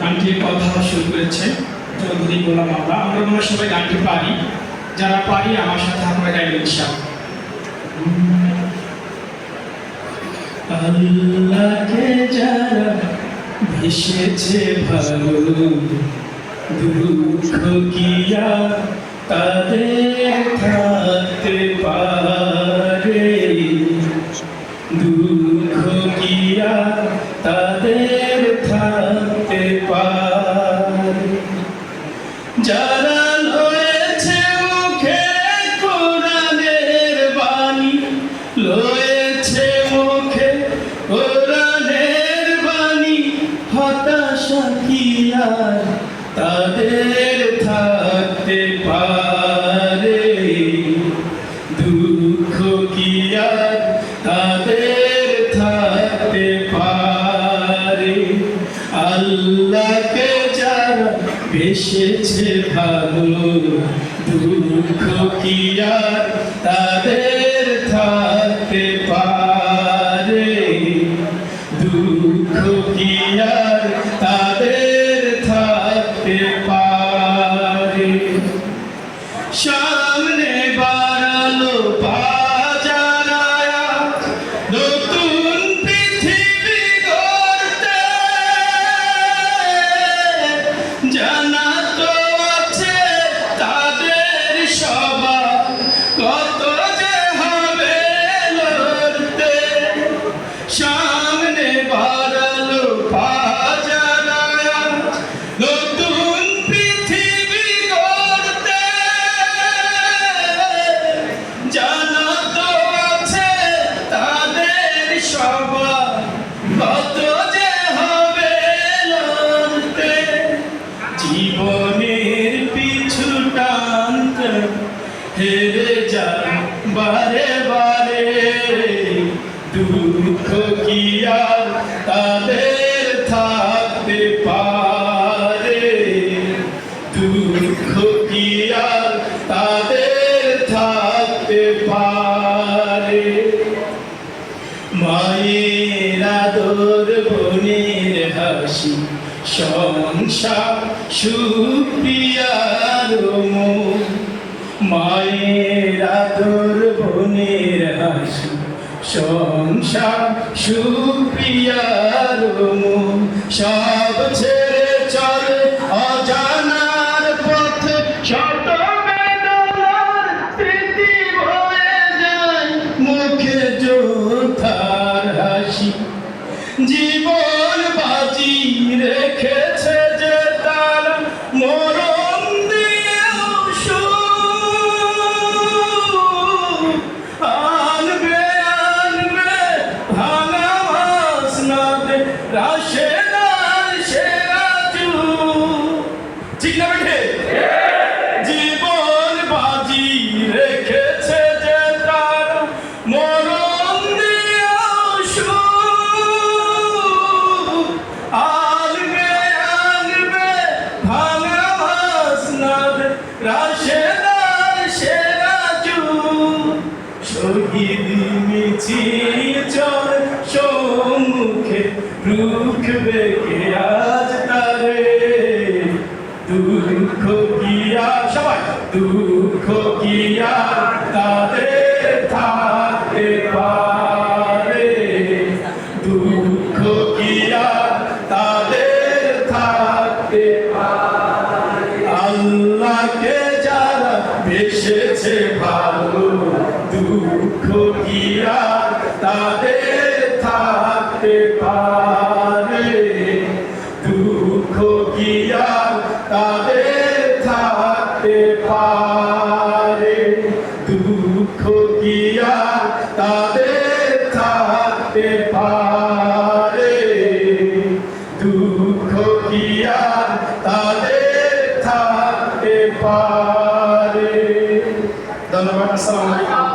গানটির কথা শুরু করেছে চৌধুরী গোলাম আমরা আমরা মনে সবাই গানটি পারি। যারা পারি, আমার সাথে আপনারা গাইবেন ইনশাআল্লাহ। আল্লাহকে যারা ভেসেছে ভালো, দুঃখ কিয়া তাদের থাকতে পারে? যারা লয়েছে মুখে কোরআনের বাণী, লয়েছে মুখে কোরআনের বাণী। হতাশা কি আর তাদের থাকতে পারে? দুঃখ কি আর তাদের থাকতে পারে? আল্লাহকে যারা বেসেছে ভালো দুঃখ কি আর তাদের থাকতে পারে? দুঃখ কি আর তাদের থাকতে পারে? সামনে বাড়ালো বাজারায়া নতুন জীবনের পিছু টানতে হেরে যায় বারে বারে। দুঃখ কি আর তাদের থাকতে পারে? দুঃখ কি আর তাদের থাকতে পারে? মায়ের আদর, বোনের হাসি সংসার সুপ্রিয়ার মায়ের আদর, বোনের হাসি সংসার সুপ্রিয়ার সব ছেড়ে চলে, অজানার পথে। শত স্মৃতি হয়ে যায়, মুখে যোদ্ধার হাসি। জীবন রেখেছে যে তার মরণ আনবে আনবে ভাঙা মাসনাদে রাশেদার সেরা শহীদ মিছিল চল সম্মুখে রুখবে কে আজ তারে। দুঃখ কিয়া সবাই, দুঃখ কিয়া তাদের? থাকতে পারে দুঃখ কিয়া তাদের থাকতে পারে? ধন্যবাদ আসসালামু